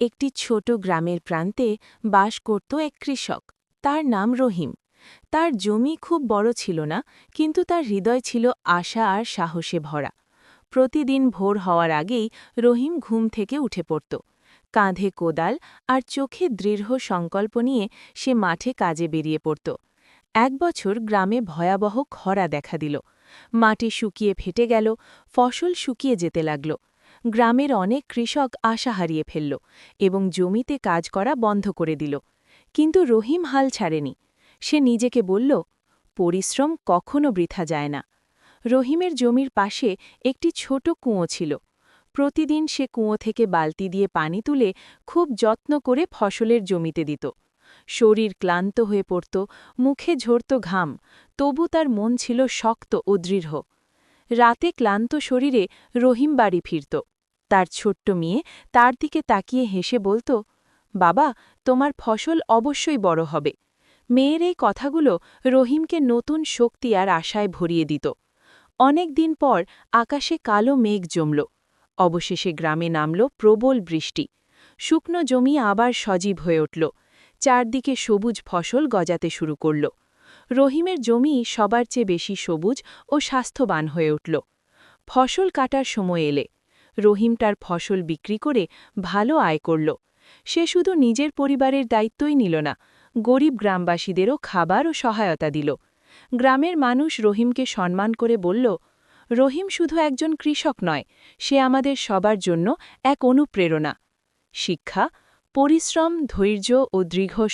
একটি ছোট গ্রামের প্রান্তে বাস করত এক কৃষক। তার নাম রহিম। তার জমি খুব বড় ছিল না, কিন্তু তার হৃদয় ছিল আশা আর সাহসে ভরা। প্রতিদিন ভোর হওয়ার আগেই রহিম ঘুম থেকে উঠে পড়ত। কাঁধে কোদাল আর চোখে দৃঢ় সংকল্প নিয়ে সে মাঠে কাজে বেরিয়ে পড়ত। এক বছর গ্রামে ভয়াবহ খরা দেখা দিল। মাটি শুকিয়ে ফেটে গেল, ফসল শুকিয়ে যেতে লাগল। গ্রামের অনেক কৃষক আশা হারিয়ে ফেলল এবং জমিতে কাজ করা বন্ধ করে দিল। কিন্তু রহিম হাল ছাড়েনি। সে নিজেকে বলল, পরিশ্রম কখনো বৃথা যায় না। রহিমের জমির পাশে একটি ছোট কুঁয়ো ছিল। প্রতিদিন সে কুঁয়ো থেকে বালতি দিয়ে পানি তুলে খুব যত্ন করে ফসলের জমিতে দিত। শরীর ক্লান্ত হয়ে পড়ত, মুখে ঝরত ঘাম, তবু তার মন ছিল শক্ত ও দৃঢ়। রাতে ক্লান্ত শরীরে রহিম বাড়ি ফিরত। তার ছোট্ট মেয়ে তার দিকে তাকিয়ে হেসে বলত, বাবা, তোমার ফসল অবশ্যই বড় হবে। মেয়ের এই কথাগুলো রহিমকে নতুন শক্তি আর আশায় ভরিয়ে দিত। অনেক দিন পর আকাশে কালো মেঘ জমল। অবশেষে গ্রামে নামল প্রবল বৃষ্টি। শুকনো জমি আবার সজীব হয়ে উঠল। চারদিকে সবুজ ফসল গজাতে শুরু করল। রহিমের জমি সবার চেয়ে বেশি সবুজ ও স্বাস্থ্যবান হয়ে উঠল। ফসল কাটার সময় এলে রহিম তার ফসল বিক্রি করে ভালো আয় করল। সে শুধু নিজের পরিবারের দায়িত্বই নিল না, গরিব গ্রামবাসীদেরও খাবার ও সহায়তা দিল। গ্রামের মানুষ রহিমকে সম্মান করে বলল, রহিম শুধু একজন কৃষক নয়, সে আমাদের সবার জন্য এক অনুপ্রেরণা। শিক্ষা, পরিশ্রম, ধৈর্য ও দৃঢ়